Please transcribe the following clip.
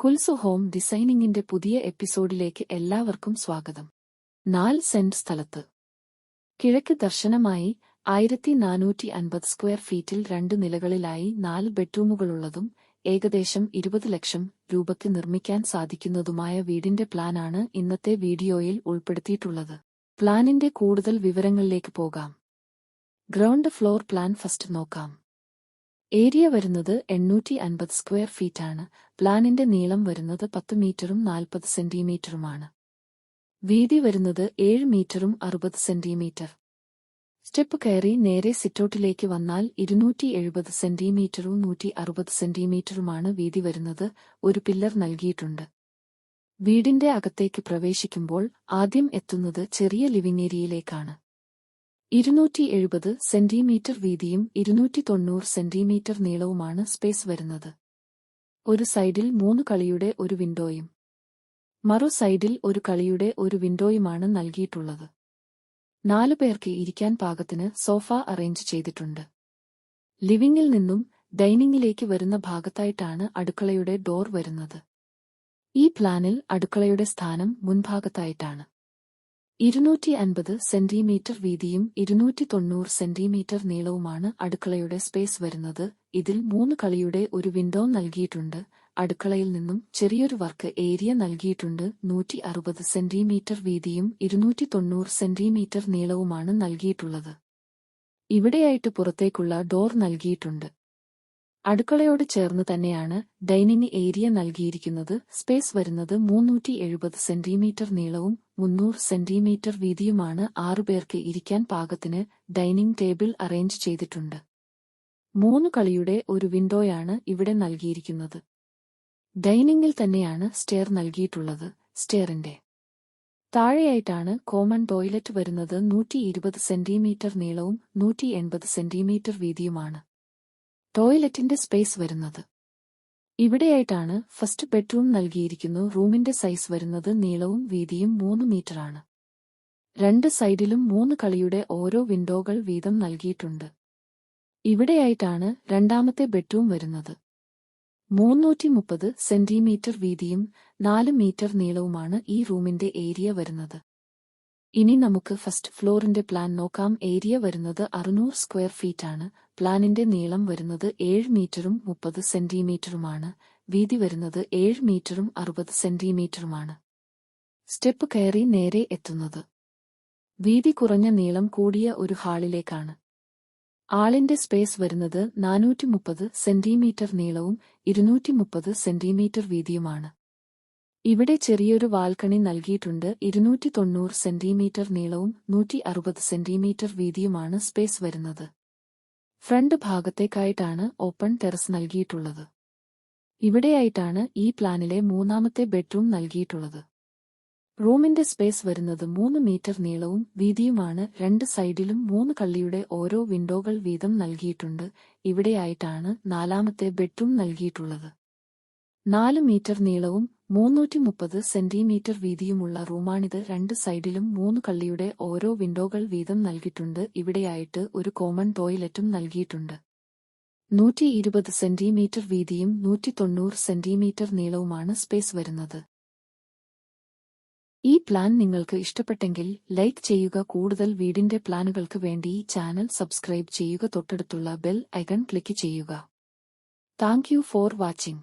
Kulsu home ഡിസൈനിങ്ങിന്റെ പുതിയ എപ്പിസോഡിലേക്ക് എല്ലാവർക്കും സ്വാഗതം. നാല് സെന്റ് സ്ഥലത്ത്. കിഴക്ക് ദർശനമായി ആയിരത്തി നാനൂറ്റി അൻപത് സ്ക്വയർ ഫീറ്റിൽ രണ്ട് നിലകളിലായി നാല് ബെഡ്റൂമുകളുള്ളതും ഏകദേശം ഇരുപത് ലക്ഷം രൂപയ്ക്ക് നിർമ്മിക്കാൻ സാധിക്കുന്നതുമായ വീടിന്റെ പ്ലാനാണ് ഇന്നത്തെ വീഡിയോയിൽ ഉൾപ്പെടുത്തിയിട്ടുള്ളത്. പ്ലാനിന്റെ കൂടുതൽ വിവരങ്ങളിലേക്ക് പോകാം. ഗ്രൗണ്ട് ഫ്ലോർ പ്ലാൻ ഫസ്റ്റ് നോക്കാം. ഏരിയ വരുന്നത് എണ്ണൂറ്റി അൻപത് സ്ക്വയർ ഫീറ്റാണ്. പ്ലാനിന്റെ നീളം വരുന്നത് പത്ത് മീറ്ററും നാൽപ്പത് സെന്റിമീറ്ററുമാണ്. വീതി വരുന്നത് ഏഴ് മീറ്ററും അറുപത് സെന്റിമീറ്റർ. സ്റ്റെപ്പ് കയറി നേരെ സിറ്റൗട്ടിലേക്ക് വന്നാൽ ഇരുന്നൂറ്റി എഴുപത് സെന്റിമീറ്ററും നൂറ്റി അറുപത് സെന്റിമീറ്ററുമാണ് വീതി വരുന്നത് ഒരു പില്ലർ നൽകിയിട്ടുണ്ട്. വീടിന്റെ അകത്തേക്ക് പ്രവേശിക്കുമ്പോൾ ആദ്യം എത്തുന്നത് ചെറിയ ലിവിംഗ് ഏരിയയിലേക്കാണ്. ഇരുന്നൂറ്റി എഴുപത് സെന്റിമീറ്റർ വീതിയും ഇരുന്നൂറ്റി തൊണ്ണൂറ് സെന്റിമീറ്റർ നീളവുമാണ് സ്പേസ് വരുന്നത്. ഒരു സൈഡിൽ മൂന്ന് കളിയുടെ ഒരു വിൻഡോയും മറു സൈഡിൽ ഒരു കളിയുടെ ഒരു വിൻഡോയുമാണ് നൽകിയിട്ടുള്ളത്. നാലു പേർക്ക് ഇരിക്കാൻ പാകത്തിന് സോഫ അറേഞ്ച് ചെയ്തിട്ടുണ്ട്. ലിവിംഗിൽ നിന്നും ഡൈനിങ്ങിലേക്ക് വരുന്ന ഭാഗത്തായിട്ടാണ് അടുക്കളയുടെ ഡോർ വരുന്നത്. ഈ പ്ലാനിൽ അടുക്കളയുടെ സ്ഥാനം മുൻഭാഗത്തായിട്ടാണ്. ഇരുന്നൂറ്റി അൻപത് സെന്റിമീറ്റർ വീതിയും ഇരുന്നൂറ്റി തൊണ്ണൂറ് സെന്റിമീറ്റർ നീളവുമാണ് അടുക്കളയുടെ സ്പേസ് വരുന്നത്. ഇതിൽ മൂന്ന് കളിയുടെ ഒരു വിൻഡോ നൽകിയിട്ടുണ്ട്. അടുക്കളയിൽ നിന്നും ചെറിയൊരു വർക്ക് ഏരിയ നൽകിയിട്ടുണ്ട്. നൂറ്റി അറുപത് സെന്റിമീറ്റർ വീതിയും ഇരുന്നൂറ്റി തൊണ്ണൂറ് സെന്റിമീറ്റർ നീളവുമാണ് നൽകിയിട്ടുള്ളത്. ഇവിടെയായിട്ട് പുറത്തേക്കുള്ള ഡോർ നൽകിയിട്ടുണ്ട്. അടുക്കളയോട് ചേർന്ന് തന്നെയാണ് ഡൈനിങ് ഏരിയ നൽകിയിരിക്കുന്നത്. സ്പേസ് വരുന്നത് മൂന്നൂറ്റി എഴുപത് സെന്റിമീറ്റർ നീളവും മുന്നൂറ് സെന്റിമീറ്റർ വീതിയുമാണ് ആറുപേർക്ക് ഇരിക്കാൻ പാകത്തിന് ഡൈനിങ് ടേബിൾ അറേഞ്ച് ചെയ്തിട്ടുണ്ട്. മൂന്ന് കളിയുടെ ഒരു വിൻഡോയാണ് ഇവിടെ നൽകിയിരിക്കുന്നത്. ഡൈനിങ്ങിൽ തന്നെയാണ് സ്റ്റെയർ നൽകിയിട്ടുള്ളത്. സ്റ്റെയറിന്റെ താഴെയായിട്ടാണ് കോമൺ ടോയ്ലറ്റ് വരുന്നത്. നൂറ്റി ഇരുപത് സെന്റിമീറ്റർ നീളവും നൂറ്റി എൺപത് സെന്റിമീറ്റർ വീതിയുമാണ്. ടോയ്ലറ്റിന്റെ സ്പേസ് വരുന്നത്. ഇവിടെയായിട്ടാണ് ഫസ്റ്റ് ബെഡ്റൂം നൽകിയിരിക്കുന്നു. റൂമിന്റെ സൈസ് വരുന്നത് നീളവും വീതിയും മൂന്ന് മീറ്ററാണ്. രണ്ട് സൈഡിലും മൂന്ന് കളിയുടെ ഓരോ വിൻഡോകൾ വീതം നൽകിയിട്ടുണ്ട്. ഇവിടെയായിട്ടാണ് രണ്ടാമത്തെ ബെഡ്റൂം വരുന്നത്. മൂന്നൂറ്റി മുപ്പത് സെന്റിമീറ്റർ വീതിയും നാല് മീറ്റർ നീളവുമാണ് ഈ റൂമിന്റെ ഏരിയ വരുന്നത്. ഇനി നമുക്ക് ഫസ്റ്റ് ഫ്ലോറിന്റെ പ്ലാൻ നോക്കാം. ഏരിയ വരുന്നത് അറുന്നൂറ് സ്ക്വയർ ഫീറ്റാണ്. പ്ലാനിന്റെ നീളം വരുന്നത് ഏഴ് മീറ്ററും മുപ്പത് സെന്റിമീറ്ററുമാണ്. വീതി വരുന്നത് ഏഴ് മീറ്ററും അറുപത് സെന്റിമീറ്ററുമാണ്. സ്റ്റെപ്പ് കയറി നേരെ എത്തുന്നത്. വീതി കുറഞ്ഞ നീളം കൂടിയ ഒരു ഹാളിലേക്കാണ്. ആളിന്റെ സ്പേസ് വരുന്നത് നാനൂറ്റി മുപ്പത് സെന്റിമീറ്റർ നീളവും ഇരുന്നൂറ്റി മുപ്പത് സെന്റിമീറ്റർ വീതിയുമാണ്. ഇവിടെ ചെറിയൊരു വാൽക്കണി നൽകിയിട്ടുണ്ട്. ഇരുന്നൂറ്റി തൊണ്ണൂറ് സെന്റിമീറ്റർ നീളവും നൂറ്റി അറുപത് സെന്റിമീറ്റർ വീതിയുമാണ് സ്പേസ് വരുന്നത്. ഫ്രണ്ട് ഭാഗത്തേക്കായിട്ടാണ് ഓപ്പൺ ടെറസ് നൽകിയിട്ടുള്ളത്. ഇവിടെയായിട്ടാണ് ഈ പ്ലാനിലെ മൂന്നാമത്തെ ബെഡ്റൂം നൽകിയിട്ടുള്ളത്. റൂമിന്റെ സ്പേസ് വരുന്നത് മൂന്ന് മീറ്റർ നീളവും വീതിയുമാണ്. രണ്ട് സൈഡിലും മൂന്ന് കള്ളിയുടെ ഓരോ വിൻഡോകൾ വീതം നൽകിയിട്ടുണ്ട്. ഇവിടെയായിട്ടാണ് നാലാമത്തെ ബെഡ്റൂം നൽകിയിട്ടുള്ളത്. നാല് മീറ്റർ നീളവും മൂന്നൂറ്റി മുപ്പത് സെന്റിമീറ്റർ വീതിയുമുള്ള റൂമാണിത് രണ്ട് സൈഡിലും മൂന്ന് കള്ളിയുടെ ഓരോ വിൻഡോകൾ വീതം നൽകിയിട്ടുണ്ട്. ഇവിടെയായിട്ട് ഒരു കോമൺ ടോയ്ലറ്റും നൽകിയിട്ടുണ്ട്. നൂറ്റി ഇരുപത് സെന്റിമീറ്റർ വീതിയും നൂറ്റി തൊണ്ണൂറ് സെന്റിമീറ്റർ നീളവുമാണ് സ്പേസ് വരുന്നത്. ഈ പ്ലാൻ നിങ്ങൾക്ക് ഇഷ്ടപ്പെട്ടെങ്കിൽ ലൈക്ക് ചെയ്യുക. കൂടുതൽ വീടിന്റെ പ്ലാനുകൾക്ക് വേണ്ടി ഈ ചാനൽ സബ്സ്ക്രൈബ് ചെയ്യുക. തൊട്ടടുത്തുള്ള ബെൽ ഐക്കൺ ക്ലിക്ക് ചെയ്യുക. Thank for watching.